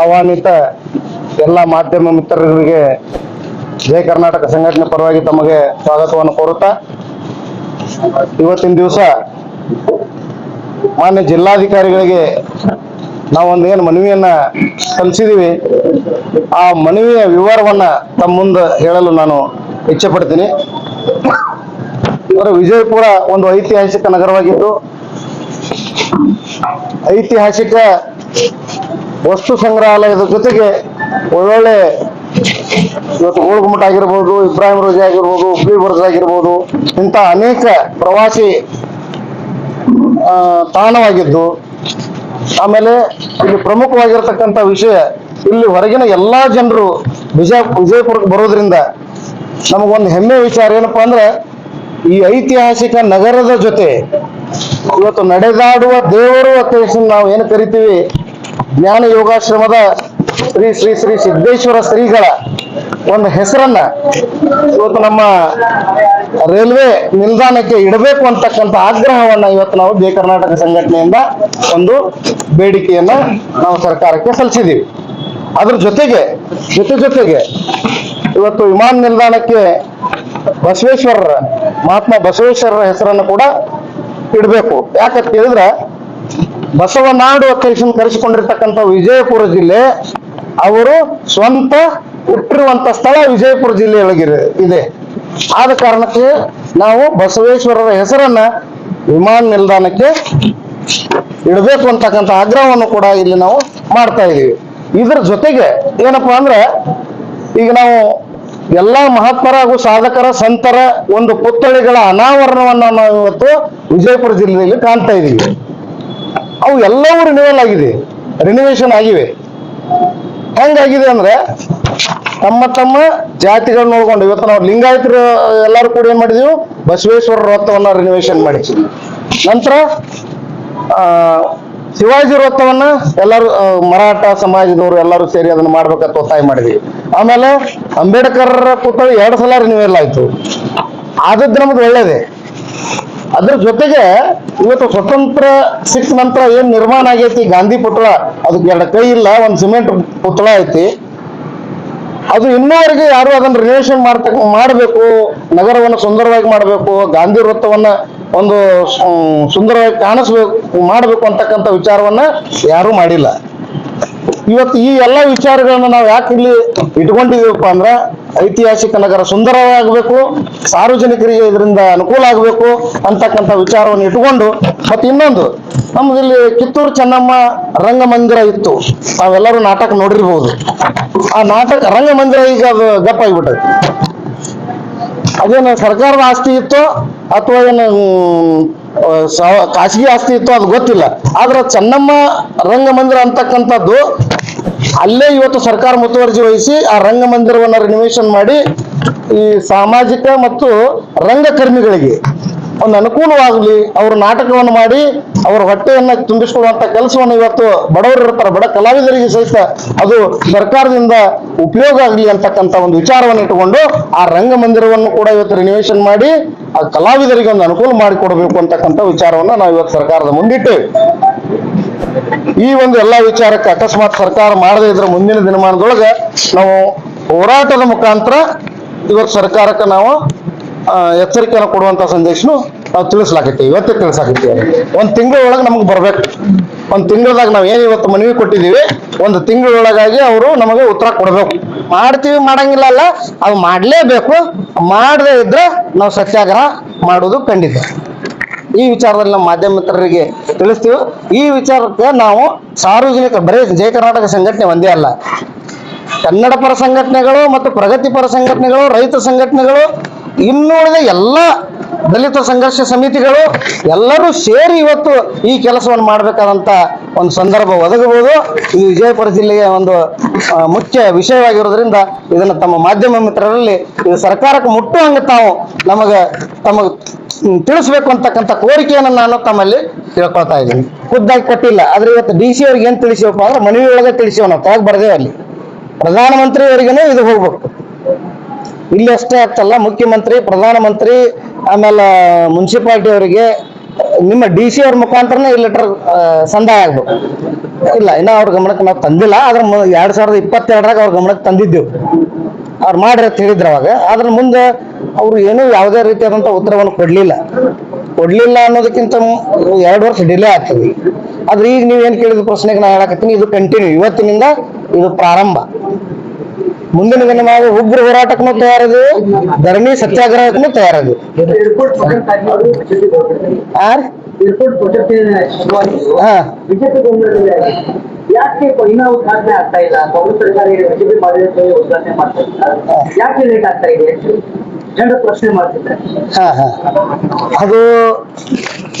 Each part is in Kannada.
ಆಹ್ವಾನಿತ ಎಲ್ಲ ಮಾಧ್ಯಮ ಮಿತ್ರರಿಗೆ ಜಯ ಕರ್ನಾಟಕ ಸಂಘಟನೆ ಪರವಾಗಿ ತಮಗೆ ಸ್ವಾಗತವನ್ನು ಕೋರುತ್ತಾ, ಇವತ್ತಿನ ದಿವಸ ಮಾನ್ಯ ಜಿಲ್ಲಾಧಿಕಾರಿಗಳಿಗೆ ನಾವೊಂದು ಏನು ಮನವಿಯನ್ನ ಸಲ್ಲಿಸಿದೀವಿ. ಆ ಮನವಿಯ ವಿವರವನ್ನ ತಮ್ಮ ಮುಂದೆ ಹೇಳಲು ನಾನು ಇಚ್ಛೆ ಪಡ್ತೀನಿ ವಿಜಯಪುರ ಒಂದು ಐತಿಹಾಸಿಕ ನಗರವಾಗಿದ್ದು, ಐತಿಹಾಸಿಕ ವಸ್ತು ಸಂಗ್ರಹಾಲಯದ ಜೊತೆಗೆ ಒಳ್ಳೊಳ್ಳೆ ಇವತ್ತು ಗೋಳ್ಗುಮಟ ಆಗಿರ್ಬೋದು, ಇಬ್ರಾಹಿಂ ರೋಜೆ ಆಗಿರ್ಬೋದು ಹುಬ್ಳಿ ಬರ್ಜ್ ಆಗಿರ್ಬೋದು, ಇಂಥ ಅನೇಕ ಪ್ರವಾಸಿ ತಾಣವಾಗಿದ್ದು, ಆಮೇಲೆ ಇಲ್ಲಿ ಪ್ರಮುಖವಾಗಿರ್ತಕ್ಕಂಥ ವಿಷಯ, ಇಲ್ಲಿ ಹೊರಗಿನ ಎಲ್ಲಾ ಜನರು ವಿಜಯ, ವಿಜಯಪುರಕ್ಕೆ ಬರೋದ್ರಿಂದ ನಮಗೊಂದು ಹೆಮ್ಮೆ ವಿಚಾರ ಏನಪ್ಪಾ ಅಂದ್ರೆ, ಈ ಐತಿಹಾಸಿಕ ನಗರದ ಜೊತೆ ಇವತ್ತು ನಡೆದಾಡುವ ದೇವರು ಅಥವಾ ನಾವು ಏನು ಕರಿತೀವಿ? ಜ್ಞಾನ ಯೋಗಾಶ್ರಮದ ಶ್ರೀ ಶ್ರೀ ಶ್ರೀ ಸಿದ್ದೇಶ್ವರ ಶ್ರೀಗಳ ಒಂದು ಹೆಸರನ್ನ ಇವತ್ತು ನಮ್ಮ ರೈಲ್ವೆ ನಿಲ್ದಾಣಕ್ಕೆ ಇಡಬೇಕು ಅಂತಕ್ಕಂಥ ಆಗ್ರಹವನ್ನ ಇವತ್ತು ನಾವು ಜಯ ಕರ್ನಾಟಕ ಸಂಘಟನೆಯಿಂದ ಒಂದು ಬೇಡಿಕೆಯನ್ನ ನಾವು ಸರ್ಕಾರಕ್ಕೆ ಸಲ್ಲಿಸಿದ್ದೀವಿ. ಅದ್ರ ಜೊತೆಗೆ, ಜೊತೆ ಜೊತೆಗೆ ಇವತ್ತು ವಿಮಾನ ನಿಲ್ದಾಣಕ್ಕೆ ಬಸವೇಶ್ವರರ, ಮಹಾತ್ಮ ಬಸವೇಶ್ವರರ ಹೆಸರನ್ನು ಕೂಡ ಇಡಬೇಕು. ಯಾಕಂತ ಹೇಳಿದ್ರೆ ಬಸವನಾಡು ಅಧ್ಯಕ್ಷನ್ ಕರೆಸಿಕೊಂಡಿರ್ತಕ್ಕಂಥ ವಿಜಯಪುರ ಜಿಲ್ಲೆ, ಅವರು ಸ್ವಂತ ಹುಟ್ಟಿರುವಂತ ಸ್ಥಳ ವಿಜಯಪುರ ಜಿಲ್ಲೆಯೊಳಗಿದೆ, ಇದೆ. ಆದ ಕಾರಣಕ್ಕೆ ನಾವು ಬಸವೇಶ್ವರರ ಹೆಸರನ್ನ ವಿಮಾನ ನಿಲ್ದಾಣಕ್ಕೆ ಇಡಬೇಕು ಅಂತಕ್ಕಂಥ ಆಗ್ರಹವನ್ನು ಕೂಡ ಇಲ್ಲಿ ನಾವು ಮಾಡ್ತಾ ಇದೀವಿ ಇದರ ಜೊತೆಗೆ ಏನಪ್ಪಾ ಅಂದ್ರೆ, ಈಗ ನಾವು ಎಲ್ಲಾ ಮಹಾತ್ಮರ ಹಾಗೂ ಸಾಧಕರ ಸಂತರ ಒಂದು ಪುತ್ಥಳಿಗಳ ಅನಾವರಣವನ್ನು ನಾವು ಇವತ್ತು ವಿಜಯಪುರ ಜಿಲ್ಲೆಯಲ್ಲಿ ಕಾಣ್ತಾ ಇದೀವಿ ಅವು ಎಲ್ಲವೂ ರಿನಿವಲ್ ಆಗಿದೆ. ರಿನಿವೇಶನ್ ಆಗಿವೆ. ಹೆಂಗಾಗಿದೆ ಅಂದ್ರೆ ತಮ್ಮ ತಮ್ಮ ಜಾತಿಗಳನ್ನ ನೋಡ್ಕೊಂಡು, ಇವತ್ತು ನಾವು ಲಿಂಗಾಯತರು ಎಲ್ಲರೂ ಕೂಡ ಏನ್ ಮಾಡಿದೀವಿ? ಬಸವೇಶ್ವರ ವೃತ್ತವನ್ನ ರಿನಿವೇಶನ್ ಮಾಡಿ. ನಂತರ, ಆ, ಶಿವಾಜಿ ವೃತ್ತವನ್ನ ಎಲ್ಲರೂ ಮರಾಠ ಸಮಾಜದವರು ಎಲ್ಲರೂ ಸೇರಿ ಅದನ್ನ ಮಾಡ್ಬೇಕಂತ ಒತ್ತಾಯ ಮಾಡಿದ್ವಿ. ಆಮೇಲೆ ಅಂಬೇಡ್ಕರ್ ಕೂತ ಎರಡು ಸಲ ರಿನಿವೇಲ್ ಆಯ್ತು. ಆದದ್ದು ನಮ್ದು ಒಳ್ಳೇದೇ. ಅದ್ರ ಜೊತೆಗೆ ಇವತ್ತು ಸ್ವತಂತ್ರ ಸಿಕ್ಕ ನಂತರ ಏನ್ ನಿರ್ಮಾಣ ಆಗೈತಿ, ಗಾಂಧಿ ಪುತ್ಳ ಅದಕ್ಕೆ ಎರಡು ಕೈ ಇಲ್ಲ, ಒಂದ್ ಸಿಮೆಂಟ್ ಪುತ್ಳ ಐತಿ. ಅದು ಇನ್ನೂವರೆಗೆ ಯಾರು ಅದನ್ನ ರಿಲೇಷನ್ ಮಾಡ್ತ ಮಾಡಬೇಕು, ನಗರವನ್ನು ಸುಂದರವಾಗಿ ಮಾಡಬೇಕು, ಗಾಂಧಿ ವೃತ್ತವನ್ನ ಒಂದು ಸುಂದರವಾಗಿ ಕಾಣಿಸ್ಬೇಕು, ಮಾಡಬೇಕು ಅಂತಕ್ಕಂಥ ವಿಚಾರವನ್ನ ಯಾರೂ ಮಾಡಿಲ್ಲ. ಇವತ್ತು ಈ ಎಲ್ಲ ವಿಚಾರಗಳನ್ನ ನಾವು ಯಾಕೆ ಇಲ್ಲಿ ಇಟ್ಕೊಂಡಿದೀವಪ್ಪ ಅಂದ್ರ ಐತಿಹಾಸಿಕ ನಗರ ಸುಂದರವಾಗಬೇಕು ಸಾರ್ವಜನಿಕರಿಗೆ ಇದರಿಂದ ಅನುಕೂಲ ಆಗಬೇಕು ಅಂತಕ್ಕಂಥ ವಿಚಾರವನ್ನು ಇಟ್ಕೊಂಡು ಮತ್ತೆ ಇನ್ನೊಂದು, ನಮ್ಮದಿಲ್ಲಿ ಕಿತ್ತೂರು ಚೆನ್ನಮ್ಮ ರಂಗಮಂದಿರ ಇತ್ತು. ತಾವೆಲ್ಲರೂ ನಾಟಕ ನೋಡಿರ್ಬೋದು. ಆ ನಾಟಕ, ರಂಗಮಂದಿರ ಈಗ ಅದು ಆಗಿಬಿಟ್ಟೈತಿ. ಅದೇನು ಸರ್ಕಾರದ ಆಸ್ತಿ ಇತ್ತೋ, ಅಥವಾ ಏನು ಖಾಸಗಿ ಆಸ್ತಿ ಇತ್ತು ಅದು ಗೊತ್ತಿಲ್ಲ. ಆದ್ರೆ ಚೆನ್ನಮ್ಮ ರಂಗಮಂದಿರ ಅಂತಕ್ಕಂಥದ್ದು ಅಲ್ಲೇ ಇವತ್ತು ಸರ್ಕಾರ ಮುತುವರ್ಜಿ ವಹಿಸಿ ಆ ರಂಗಮಂದಿರವನ್ನು ರಿನಿವೇಶನ್ ಮಾಡಿ ಈ ಸಾಮಾಜಿಕ ಮತ್ತು ರಂಗಕರ್ಮಿಗಳಿಗೆ ಒಂದು ಅನುಕೂಲವಾಗಲಿ ಅವರು ನಾಟಕವನ್ನು ಮಾಡಿ ಅವರ ಹೊಟ್ಟೆಯನ್ನು ತುಂಬಿಸಿಕೊಳ್ಳುವಂತ ಕೆಲಸವನ್ನು ಇವತ್ತು ಬಡವರು ಇರ್ತಾರೆ. ಬಡ ಕಲಾವಿದರಿಗೆ ಸಹಿತ ಅದು ಸರ್ಕಾರದಿಂದ ಉಪಯೋಗ ಆಗಲಿ ಅಂತಕ್ಕಂಥ ಒಂದು ವಿಚಾರವನ್ನು ಇಟ್ಟುಕೊಂಡು ಆ ರಂಗಮಂದಿರವನ್ನು ಕೂಡ ಇವತ್ತು ರಿನಿವೇಶನ್ ಮಾಡಿ ಆ ಕಲಾವಿದರಿಗೆ ಒಂದು ಅನುಕೂಲ ಮಾಡಿಕೊಡಬೇಕು ಅಂತಕ್ಕಂಥ ವಿಚಾರವನ್ನು ನಾವು ಇವತ್ತು ಸರ್ಕಾರದ ಮುಂದಿಟ್ಟೇವೆ ಈ ಒಂದು ಎಲ್ಲಾ ವಿಚಾರಕ್ಕೆ ಅಕಸ್ಮಾತ್ ಸರ್ಕಾರ ಮಾಡದೇ ಇದ್ರೆ ಮುಂದಿನ ದಿನಮಾನದೊಳಗೆ ನಾವು ಹೋರಾಟದ ಮುಖಾಂತರ ಇವತ್ತು ಸರ್ಕಾರಕ್ಕೆ ನಾವು ಎಚ್ಚರಿಕೆಯನ್ನು ಕೊಡುವಂತ ಸಂದೇಶನು ನಾವು ತಿಳಿಸ್ಲಾಕೈತಿ ಇವತ್ತೇ ತಿಳಿಸಾಕೈತಿ ಒಂದು ತಿಂಗಳೊಳಗೆ ನಮಗೆ ಬರ್ಬೇಕು. ಒಂದು ತಿಂಗಳದಾಗ ನಾವು ಏನು ಇವತ್ತು ಮನವಿ ಕೊಟ್ಟಿದ್ದೀವಿ, ಒಂದು ತಿಂಗಳೊಳಗಾಗಿ ಅವರು ನಮಗೆ ಉತ್ತರ ಕೊಡಬೇಕು. ಮಾಡ್ತೀವಿ, ಮಾಡಂಗಿಲ್ಲ ಅಲ್ಲ ಅದು ಮಾಡಲೇಬೇಕು. ಮಾಡದೇ ಇದ್ರೆ ನಾವು ಸತ್ಯಾಗ್ರಹ ಮಾಡೋದು ಖಂಡಿತ. ಈ ವಿಚಾರದಲ್ಲಿ ನಮ್ಮ ಮಾಧ್ಯಮ ಮಿತ್ರರಿಗೆ ತಿಳಿಸ್ತೀವಿ. ಈ ವಿಚಾರಕ್ಕೆ ನಾವು ಸಾರ್ವಜನಿಕ, ಬರೀ ಜಯ ಕರ್ನಾಟಕ ಸಂಘಟನೆ ಒಂದೇ ಅಲ್ಲ. ಕನ್ನಡ ಪರ ಸಂಘಟನೆಗಳು ಮತ್ತು ಪ್ರಗತಿಪರ ಸಂಘಟನೆಗಳು, ರೈತ ಸಂಘಟನೆಗಳು ಇನ್ನುಳಿದ ಎಲ್ಲ ದಲಿತ ಸಂಘರ್ಷ ಸಮಿತಿಗಳು ಎಲ್ಲರೂ ಸೇರಿ ಇವತ್ತು ಈ ಕೆಲಸವನ್ನು ಮಾಡಬೇಕಾದಂತ ಒಂದು ಸಂದರ್ಭ ಒದಗಬಹುದು. ಈ ವಿಜಯಪುರ ಜಿಲ್ಲೆಯ ಒಂದು ಮುಖ್ಯ ವಿಷಯವಾಗಿರೋದ್ರಿಂದ ಇದನ್ನು ತಮ್ಮ ಮಾಧ್ಯಮ ಮಿತ್ರರಲ್ಲಿ ಇದು ಸರ್ಕಾರಕ್ಕೆ ಮುಟ್ಟುವಂಗೆ ತಾವು ನಮಗೆ ತಮಗೆ ಹ್ಮ್, ತಿಳಿಸ್ಬೇಕು ಅಂತಕ್ಕಂಥ ಕೋರಿಕೆಯನ್ನು ನಾನು ತಮ್ಮಲ್ಲಿ ತಿಳ್ಕೊಳ್ತಾ ಇದ್ದೀನಿ. ಖುದ್ದಾಗಿ ಕೊಟ್ಟಿಲ್ಲ. ಆದ್ರೆ ಇವತ್ತು ಡಿ ಸಿ ಅವ್ರಿಗೆ ಏನು ತಿಳಿಸಿವಪ್ಪ ಅಂದ್ರೆ ಮನವಿ ಒಳಗೆ ತಿಳಿಸಿವ ನಾವು ತೆಳಗ್ ಬರ್ದೇವೆ ಅಲ್ಲಿ ಪ್ರಧಾನಮಂತ್ರಿ ಅವರಿಗೇನೆ ಇದು ಹೋಗ್ಬೇಕು. ಇಲ್ಲಿ ಅಷ್ಟೇ ಆಗ್ತಲ್ಲ. ಮುಖ್ಯಮಂತ್ರಿ ಪ್ರಧಾನಮಂತ್ರಿ ಆಮೇಲೆ ಮುನ್ಸಿಪಾಲ್ಟಿ ಅವರಿಗೆ ನಿಮ್ಮ ಡಿ ಸಿ ಅವ್ರ ಮುಖಾಂತರನೇ ಈ ಲೆಟರ್ ಸಂದಾಯ ಆಗ್ಬೇಕು. ಇಲ್ಲ, ಇನ್ನ ಅವ್ರ ಗಮನಕ್ಕೆ ನಾವು ತಂದಿಲ್ಲ, ಆದ್ರೆ ಎರಡ್ ಸಾವಿರದ ಇಪ್ಪತ್ತೆರಡರಾಗ ಅವ್ರ ಗಮನಕ್ಕೆ ತಂದಿದ್ದೆವು. ಅವ್ರು ಮಾಡ್ರಿ ಅಂತ ಹೇಳಿದ್ರು ಅವಾಗ. ಅದ್ರ ಮುಂದೆ ಅವ್ರು ಏನೂ ಯಾವುದೇ ರೀತಿಯಾದಂಥ ಉತ್ತರವನ್ನು ಕೊಡ್ಲಿಲ್ಲ. ಕೊಡ್ಲಿಲ್ಲ ಅನ್ನೋದಕ್ಕಿಂತ ಎರಡು ವರ್ಷ ಡಿಲೇ ಆಗ್ತದೆ. ಆದ್ರೆ ಈಗ ನೀವು ಏನು ಕೇಳಿದ ಪ್ರಶ್ನೆಗೆ ನಾನು ಹೇಳಕತ್ತೀನಿ, ಇದು ಕಂಟಿನ್ಯೂ ಇವತ್ತಿನಿಂದ ಇದು ಪ್ರಾರಂಭ. ಮುಂದಿನ ದಿನ ನಾವು ಉಗ್ರ ಹೋರಾಟಕ್ಕೂ ತಯಾರದು ಧರಣಿ ಸತ್ಯಾಗ್ರಹಕ್ಕೂ ತಯಾರದು ಯಾಕೆ ಇನ್ನೂ ಉದ್ಘಾಟನೆ ಆಗ್ತಾ ಇಲ್ಲ? ಕಾಂಗ್ರೆಸ್ ಸರ್ಕಾರ ಬಿಜೆಪಿ ಮಾಡಿದ್ರೆ ಉದ್ಘಾಟನೆ ಮಾಡ್ತಾ ಇಲ್ಲ ಯಾಕೆ ಲೇಟ್ ಆಗ್ತಾ ಇದೆ ಹಾ ಹಾ. ಅದು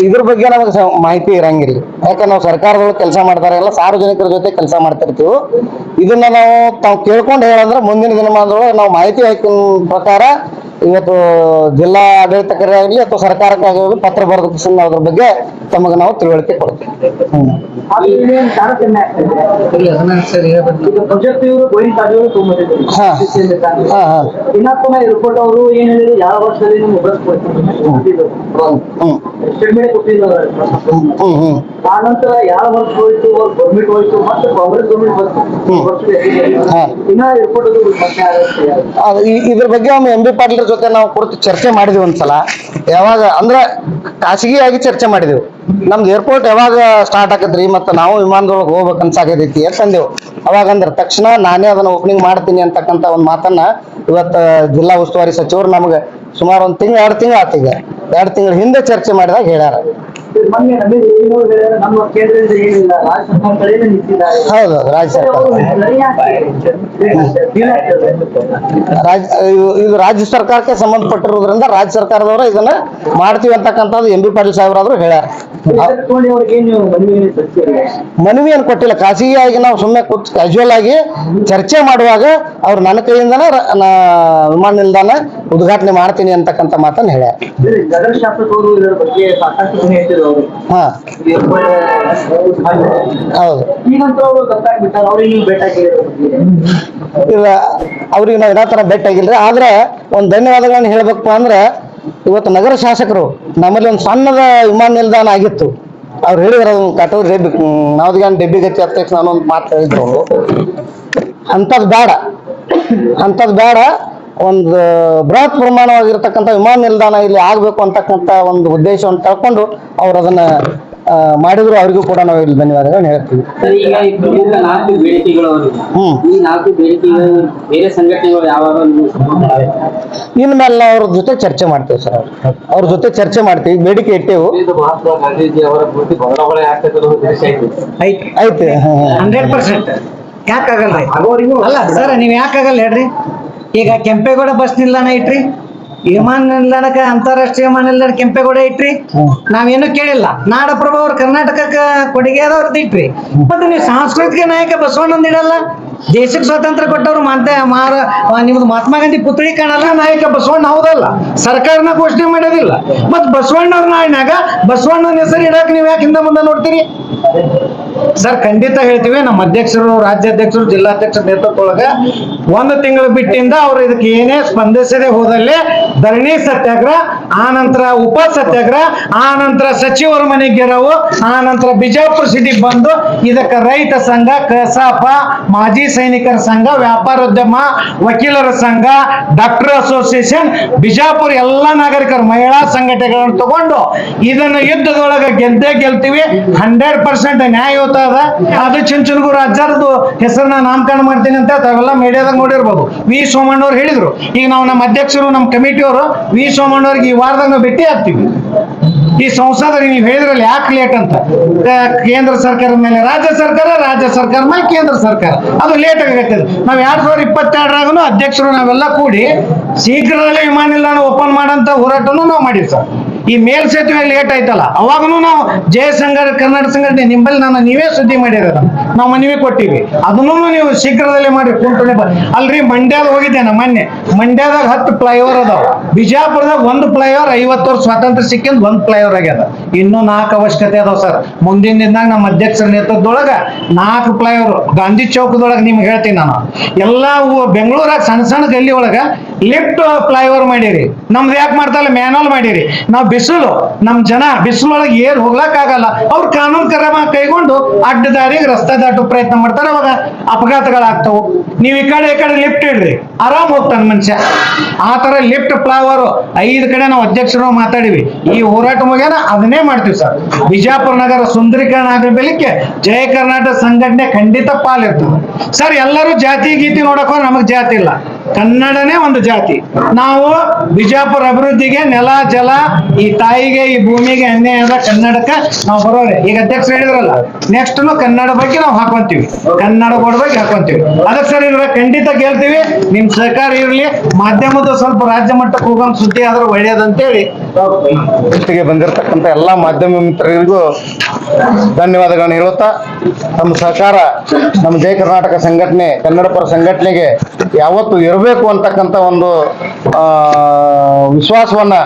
ಇದ್ರ ಬಗ್ಗೆ ನಮಗೆ ಮಾಹಿತಿ ಇರಂಗಿಲ್ಲ. ಯಾಕಂದ್ರೆ ನಾವು ಸರ್ಕಾರದೊಳಗೆ ಕೆಲಸ ಮಾಡ್ತಾರೆ, ಎಲ್ಲ ಸಾರ್ವಜನಿಕರ ಜೊತೆ ಕೆಲಸ ಮಾಡ್ತಿರ್ತೀವಿ. ಇದನ್ನ ನಾವು ತಾವು ಕೇಳ್ಕೊಂಡು ಹೇಳಂದ್ರೆ ಮುಂದಿನ ದಿನಮಾನದೊಳಗೆ ನಾವು ಮಾಹಿತಿ ಹಾಕಿನ ಪ್ರಕಾರ ಇವತ್ತು ಜಿಲ್ಲಾ ಆಡಳಿತ ಕರೆ ಆಗಲಿ ಅಥವಾ ಸರ್ಕಾರಕ್ಕಾಗಲಿ ಪತ್ರ ಬರೆದು ಅದ್ರ ಬಗ್ಗೆ ತಮಗೆ ನಾವು ತಿಳುವಳಿಕೆ ಕೊಡ್ತೀವಿ. ಆ ನಂತರ ಯಾವ ವರ್ಷ ಹೋಯ್ತು ಗೌರ್ಮೆಂಟ್ ಹೋಯ್ತು ಮತ್ತೆ ಕಾಂಗ್ರೆಸ್ ಗೌರ್ಮೆಂಟ್ ಬಂತು. ಇನ್ನ ಏರ್ಪೋರ್ಟ್ ಇದ್ರ ಬಗ್ಗೆ ಒಮ್ಮೆ ಎಂ ಬಿ ಪಾಟೀಲ್ ಜೊತೆ ನಾವು ಕುರಿತು ಚರ್ಚೆ ಮಾಡಿದ್ವಿ ಒಂದ್ಸಲ. ಯಾವಾಗ ಅಂದ್ರ ಖಾಸಗಿಯಾಗಿ ಚರ್ಚೆ ಮಾಡಿದೆವು. ನಮ್ದು ಏರ್ಪೋರ್ಟ್ ಯಾವಾಗ ಸ್ಟಾರ್ಟ್ ಆಕತ್ರಿ ಮತ್ತೆ ನಾವು ವಿಮಾನದೊಳಗೆ ಹೋಗ್ಬೇಕು ಅನ್ಸಾಕೈತಿ ಅಂತ ಅಂದೆವು. ಅವಾಗ ಅಂದ್ರೆ ತಕ್ಷಣ ನಾನೇ ಅದನ್ನ ಓಪನಿಂಗ್ ಮಾಡ್ತೀನಿ ಅಂತಕ್ಕಂಥ ಒಂದು ಮಾತನ್ನ ಇವತ್ತು ಜಿಲ್ಲಾ ಉಸ್ತುವಾರಿ ಸಚಿವರು ನಮ್ಗೆ ಸುಮಾರು ಒಂದು ತಿಂಗಳು ಎರಡು ತಿಂಗಳು ಆತೀಗ ಎರಡು ತಿಂಗಳ ಹಿಂದೆ ಚರ್ಚೆ ಮಾಡಿದಾಗ ಹೇಳ್ಯಾರ. ಹೌದು ರಾಜ್ಯ ಸರ್ಕಾರ. ಇದು ರಾಜ್ಯ ಸರ್ಕಾರಕ್ಕೆ ಸಂಬಂಧಪಟ್ಟಿರೋದ್ರಿಂದ ರಾಜ್ಯ ಸರ್ಕಾರದವರು ಇದನ್ನ ಮಾಡ್ತೀವಿ ಅಂತಕ್ಕಂಥದ್ದು ಎಂ ಬಿ ಪಾಟೀಲ್ ಸಾಹೇಬ್ರಾದ್ರು ಹೇಳ್ಯಾರ. ಇದಕ್ಕೆ ತಗೊಂಡು ಅವ್ರಿಗೆ ಏನು ಮನವಿ ಸಲ್ಲಿಸಿಲ್ಲ ಮನವಿ ಏನು ಕೊಟ್ಟಿಲ್ಲ. ಖಾಸಗಿಯಾಗಿ ನಾವು ಸುಮ್ಮನೆ ಕೂತ್ ಕ್ಯಾಶುವಲ್ ಆಗಿ ಚರ್ಚೆ ಮಾಡುವಾಗ ಅವ್ರು ನನ್ನ ಕೈಯಿಂದನ ವಿಮಾನ ನಿಲ್ದಾಣ ಉದ್ಘಾಟನೆ ಮಾಡ್ತೀನಿ ಅಂತಕ್ಕಂಥ ಮಾತನ್ನ ಹೇಳ್ಯಾರ. ಇಲ್ಲಿ, ಅವ್ರಿಗೆ ನೀವು ಯಾವ ತರ ಭೇಟಿಯಾಗಿಲ್ರಿ. ಆದ್ರೆ ಒಂದು ಧನ್ಯವಾದಗಳನ್ನ ಹೇಳ್ಬೇಕಪ್ಪ ಅಂದ್ರೆ ಇವತ್ತು ನಗರ ಶಾಸಕರು ನಮ್ಮಲ್ಲಿ ಒಂದು ಸಣ್ಣದ ವಿಮಾನ ನಿಲ್ದಾಣ ಆಗಿತ್ತು. ಅವ್ರು ಹೇಳಿದ್ರು ಅದನ್ನ ಕಟ್ಟೋದು ಡೆಬ್ಬಿ ನಾವ್ದಿಗಾನ್ ಡೆಬ್ಬಿ ಗತಿ ತಕ್ಷಣ ಒಂದು ಮಾತು ಹೇಳಿದ್ರು. ಅವರು ಅಂಥದ್ದು ಬೇಡ. ಅಂಥದ್ದು ಬೇಡ. ಒಂದು ಬೃಹತ್ ಪ್ರಮಾಣವಾಗಿರ್ತಕ್ಕಂಥ ವಿಮಾನ ನಿಲ್ದಾಣ ಇಲ್ಲಿ ಆಗಬೇಕು ಅಂತಕ್ಕಂಥ ಒಂದು ಉದ್ದೇಶವನ್ನು ತಳ್ಕೊಂಡು ಅವ್ರು ಅದನ್ನ ಮಾಡಿದ್ರು ಅವ್ರಿಗೂ ಕೂಡ ನಾವು ಇಲ್ಲಿ ಧನ್ಯವಾದಗಳನ್ನ ಹೇಳ್ತೀವಿ. ಈಗ ಈ ಪ್ರಮುಖ ನಾಲ್ಕು ಬೇಡಿಕೆಗಳು ಹ್ಮ್. ಈ ನಾಲ್ಕು ಬೇಡಿಕೆಗಳು ಬೇರೆ ಸಂಘಟನೆಗಳು ಯಾವಾಗ? ಇನ್ಮೇಲೆ ನಾವು ಅವ್ರ ಜೊತೆ ಚರ್ಚೆ ಮಾಡ್ತೇವೆ ಸರ್ ಅವ್ರ. ಜೊತೆ ಚರ್ಚೆ ಮಾಡ್ತೀವಿ ಬೇಡಿಕೆ ಇಟ್ಟೇವು. ಇದು ಮಹಾತ್ಮ ಗಾಂಧೀಜಿ ಅವರ ಕೃತಿ ಬದಲಾವಣೆ ಆಗ್ತದೆ ಅನ್ನೋ ಉದ್ದೇಶ ಐತಿ. Hundred percent. ಯಾಕಾಗಲ್ರಿ? ಅಲ್ಲ ಸರ್ ನೀವ್ ಯಾಕಾಗಲ್ಲ ಹೇಳ್ರಿ? ಈಗ ಕೆಂಪೇಗೌಡ ಬಸ್ ನಿಲ್ದಾಣ ಇಟ್ರಿ ವಿಮಾನ ನಿಲ್ದಾಣಕ್ಕ ಅಂತಾರಾಷ್ಟ್ರೀಯ ವಿಮಾನ ನಿಲ್ದಾಣ ಕೆಂಪೇಗೌಡ ಇಟ್ರಿ? ನಾವೇನು ಕೇಳಿಲ್ಲ. ನಾಡಪ್ರಭು ಅವ್ರ ಕರ್ನಾಟಕಕ್ಕೆ ಕೊಡುಗೆ ಆದವ್ರದ್ದು ಇಟ್ರಿ. ಮತ್ತೆ ನೀವು ಸಾಂಸ್ಕೃತಿಕ ನಾಯಕ ಬಸವಣ್ಣಂದ ಇಡಲ್ಲ? ದೇಶಕ್ಕೆ ಸ್ವಾತಂತ್ರ್ಯ ಕೊಟ್ಟವ್ರು ಮಾತ ಮಾರ ನಿಮ್ದು ಮಹಾತ್ಮ ಗಾಂಧಿ ಪುತ್ರಿ ಕಾಣಲ್ಲ ನಾಯಕ ಬಸವಣ್ಣ ಹೌದಲ್ಲ? ಸರ್ಕಾರನ ಘೋಷಣೆ ಮಾಡೋದಿಲ್ಲ. ಮತ್ ಬಸವಣ್ಣವ್ರ ನಾಡಿನಾಗ ಬಸವಣ್ಣನ ಹೆಸರು ಇಡಕ್ ನೀವ್ ಯಾಕೆ ಹಿಂದೆ ಮುಂದೆ ನೋಡ್ತೀರಿ? ಸರ್, ಖಂಡಿತ ಹೇಳ್ತೀವಿ. ನಮ್ಮ ಅಧ್ಯಕ್ಷರು, ರಾಜ್ಯಾಧ್ಯಕ್ಷರು, ಜಿಲ್ಲಾಧ್ಯಕ್ಷರ ನೇತೃತ್ವದೊಳಗ ಒಂದು ತಿಂಗಳು ಬಿಟ್ಟಿಂದ ಅವ್ರು ಇದಕ್ಕೆ ಏನೇ ಸ್ಪಂದಿಸದೆ ಹೋದಲ್ಲಿ ಧರಣಿ ಸತ್ಯಾಗ್ರಹ, ಆ ನಂತರ ಉಪ ಸತ್ಯಾಗ್ರಹ, ಆ ನಂತರ ಸಚಿವರ ಮನೆಗೆ ಗೆರವು, ಆ ನಂತರ ಬಿಜಾಪುರ ಸಿಟಿಗೆ ಬಂದು ಇದಕ್ಕೆ ರೈತ ಸಂಘ, ಕಸಾಪ, ಮಾಜಿ ಸೈನಿಕರ ಸಂಘ, ವ್ಯಾಪಾರೋದ್ಯಮ, ವಕೀಲರ ಸಂಘ ಡಾಕ್ಟರ್ ಅಸೋಸಿಯೇಷನ್ ಬಿಜಾಪುರ ಎಲ್ಲ ನಾಗರಿಕರು, ಮಹಿಳಾ ಸಂಘಟನೆಗಳನ್ನು ತಗೊಂಡು ಇದನ್ನ ಯುದ್ಧದೊಳಗೆ ಗೆದ್ದೇ ಗೆಲ್ತೀವಿ. ಹಂಡ್ರೆಡ್ ಪರ್ಸೆಂಟ್ ನ್ಯಾಯಯುತ ಅದ. ಅದು ಚುಂಚನಗೂರು ರಾಜ್ಯದ ಹೆಸರನ್ನ ನಾಮಕರಣ ಮಾಡ್ತೀನಿ ಅಂತ ತಾವೆಲ್ಲ ಮೀಡಿಯಾದಾಗ ನೋಡಿರ್ಬೋದು. ವಿ ಸೋಮಣ್ಣವ್ರು ಹೇಳಿದ್ರು. ಈಗ ನಾವು ನಮ್ಮ ಅಧ್ಯಕ್ಷರು, ನಮ್ಮ ಕಮಿಟಿಯವರು ವಿ ಸೋಮಣ್ಣವ್ರಿಗೆ ಈ ವಾರದಾಗ ನಾವು ಭೇಟಿ ಆಗ್ತೀವಿ. ಈ ಸಂಸದರಿಗೆ ನೀವು ಹೇಳಿದ್ರಲ್ಲಿ ಯಾಕೆ ಲೇಟ್ ಅಂತ? ಕೇಂದ್ರ ಸರ್ಕಾರದ ಮೇಲೆ ರಾಜ್ಯ ಸರ್ಕಾರ ರಾಜ್ಯ ಸರ್ಕಾರ ಮೇಲೆ ಕೇಂದ್ರ ಸರ್ಕಾರ. ಅದು ಲೇಟ್ ಆಗತ್ತೆ ನಾವು ಎರಡ್ ಸಾವಿರದ ಇಪ್ಪತ್ತೆರಡರಾಗೂ ಅಧ್ಯಕ್ಷರು ನಾವೆಲ್ಲ ಕೂಡಿ ಶೀಘ್ರದಲ್ಲೇ ವಿಮಾನ ನಿಲ್ದಾಣ ಓಪನ್ ಮಾಡಂತ ಹೋರಾಟನೂ ನಾವು ಮಾಡಿವಿ ಸರ್. ಈ ಮೇಲ್ಸೇತುವೆ ಲೇಟ್ ಆಯ್ತಲ್ಲ ಅವಾಗನು ನಾವು ಜಯ ಸಂಘ ಕರ್ನಾಟಕ ಸಂಘಟನೆ, ನಿಂಬಲ್ಲಿ ನಾನು ನೀವೇ ಸುದ್ದಿ ಮಾಡಿರೋದ. ನಾವು ಮನವಿ ಕೊಟ್ಟಿವಿ. ಅದನ್ನು ನೀವು ಶೀಘ್ರದಲ್ಲಿ ಮಾಡಿ ಕುಂಟುಣೆ ಅಲ್ರಿ, ಮಂಡ್ಯದ ಹೋಗಿದ್ದೆ ನಾ ಮೊನ್ನೆ. ಮಂಡ್ಯದಾಗ ಹತ್ತು ಫ್ಲೈಓವರ್ ಅದಾವ. ಬಿಜಾಪುರದಾಗ ಒಂದು ಫ್ಲೈಓವರ್ ಐವತ್ತು ವರ್ಷ ಸ್ವಾತಂತ್ರ್ಯ ಸಿಕ್ಕಿಂದ ಒಂದು ಫ್ಲೈಓವರ್ ಆಗ್ಯದ. ಇನ್ನೂ ನಾಲ್ಕು ಅವಶ್ಯಕತೆ ಅದಾವ ಸರ್. ಮುಂದಿನ ದಿನದಾಗ ನಮ್ಮ ಅಧ್ಯಕ್ಷರ ನೇತೃತ್ವದೊಳಗ ನಾಲ್ಕು ಫ್ಲೈಓವರ್ ಗಾಂಧಿ ಚೌಕದೊಳಗೆ ನಿಮ್ಗೆ ಹೇಳ್ತೀನಿ ನಾನು. ಎಲ್ಲ ಬೆಂಗಳೂರಾಗ ಸಣ್ಣ ಸಣ್ಣ ಗಲ್ಲಿ ಒಳಗ ಲಿಫ್ಟ್ ಫ್ಲೈಓವರ್ ಮಾಡಿರಿ. ನಮ್ದು ಯಾಕೆ ಮಾಡ್ತಾರಲ್ಲ ಮ್ಯಾನುವಲ್ ಮಾಡಿರಿ. ನಾವು ಬಿಸಿಲು, ನಮ್ ಜನ ಬಿಸಿಲೊಳಗೆ ಏರ್ ಹೋಗ್ಲಾಕಾಗಲ್ಲ ಅವ್ರು ಕಾನೂನು ಕ್ರಮ ಕೈಗೊಂಡು ಅಡ್ಡ ದಾರಿಗೆ ರಸ್ತೆ ದಾಟೋ ಪ್ರಯತ್ನ ಮಾಡ್ತಾರೆ. ಅವಾಗ ಅಪಘಾತಗಳಾಗ್ತವು. ನೀವು ಈ ಕಡೆ ಈ ಕಡೆ ಲಿಫ್ಟ್ ಇಡ್ರಿ. ಆರಾಮ್ ಹೋಗ್ತಾನೆ ಮನುಷ್ಯ. ಆ ಥರ ಲಿಫ್ಟ್ ಫ್ಲೈಓವರು ಐದು ಕಡೆ ನಾವು ಅಧ್ಯಕ್ಷರು ಮಾತಾಡಿವಿ. ಈ ಹೋರಾಟ ಮುಗಿಯನ ಅದನ್ನೇ ಮಾಡ್ತೀವಿ ಸರ್. ಬಿಜಾಪುರ ನಗರ ಸುಂದರೀಕರಣ ಬೆಳಿಗ್ಗೆ ಜಯ ಕರ್ನಾಟಕ ಸಂಘಟನೆ ಖಂಡಿತ ಪಾಲಿರ್ತದೆ ಸರ್, ಎಲ್ಲರೂ ಜಾತಿ ಗೀತಿ ನೋಡಕ್ ನಮಗೆ ನಮಗ್ ಜಾತಿ ಇಲ್ಲ. ಕನ್ನಡನೇ ಒಂದು ಜಾತಿ. ನಾವು ಬಿಜಾಪುರ ಅಭಿವೃದ್ಧಿಗೆ ನೆಲ, ಜಲ, ಈ ತಾಯಿಗೆ, ಈ ಭೂಮಿಗೆ ಅನ್ಯಾಯ ಕನ್ನಡಕ ಕನ್ನಡಕ್ಕೆ ನಾವು ಬರೋರೆ. ಈಗ ಅಧ್ಯಕ್ಷ ಹೇಳಿದ್ರಲ್ಲ ನೆಕ್ಸ್ಟ್ ಕನ್ನಡ ಬಗ್ಗೆ ನಾವು ಹಾಕೊಂತೀವಿ. ಕನ್ನಡ ಬೋರ್ಡ್ ಬಗ್ಗೆ ಹಾಕೊಂತೀವಿ. ಅದಕ್ಕೆ ಸರ್ ಇದ್ರ ಖಂಡಿತ ಕೇಳ್ತೀವಿ. ನಿಮ್ ಸರ್ಕಾರ ಇರ್ಲಿ. ಮಾಧ್ಯಮದ ಸ್ವಲ್ಪ ರಾಜ್ಯ ಮಟ್ಟಕ್ಕೆ ಹೋಗೋ ಸುದ್ದಿ ಆದ್ರೆ ಒಳ್ಳೇದಂತೇಳಿ ಒಟ್ಟಿಗೆ ಬಂದಿರತಕ್ಕಂಥ ಎಲ್ಲಾ ಮಾಧ್ಯಮ ಮಿತ್ರರಿಗೂ ಧನ್ಯವಾದಗಳನ್ನು ಹೇಳುತ್ತಾ ನಮ್ಮ ಸಹಕಾರ ನಮ್ಮ ಜಯ ಕರ್ನಾಟಕ ಸಂಘಟನೆ ಕನ್ನಡ ಪರ ಸಂಘಟನೆಗೆ ಯಾವತ್ತು ಇರಬೇಕು ಅಂತಕ್ಕಂಥ ಒಂದು ವಿಶ್ವಾಸವನ್ನ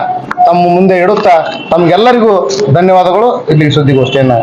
ತಮ್ಮ ಮುಂದೆ ಇಡುತ್ತಾ, ತಮ್ಗೆಲ್ಲರಿಗೂ ಧನ್ಯವಾದಗಳು. ಇಲ್ಲಿ ಸುದ್ದಿಗೋಷ್ಠಿಯನ್ನ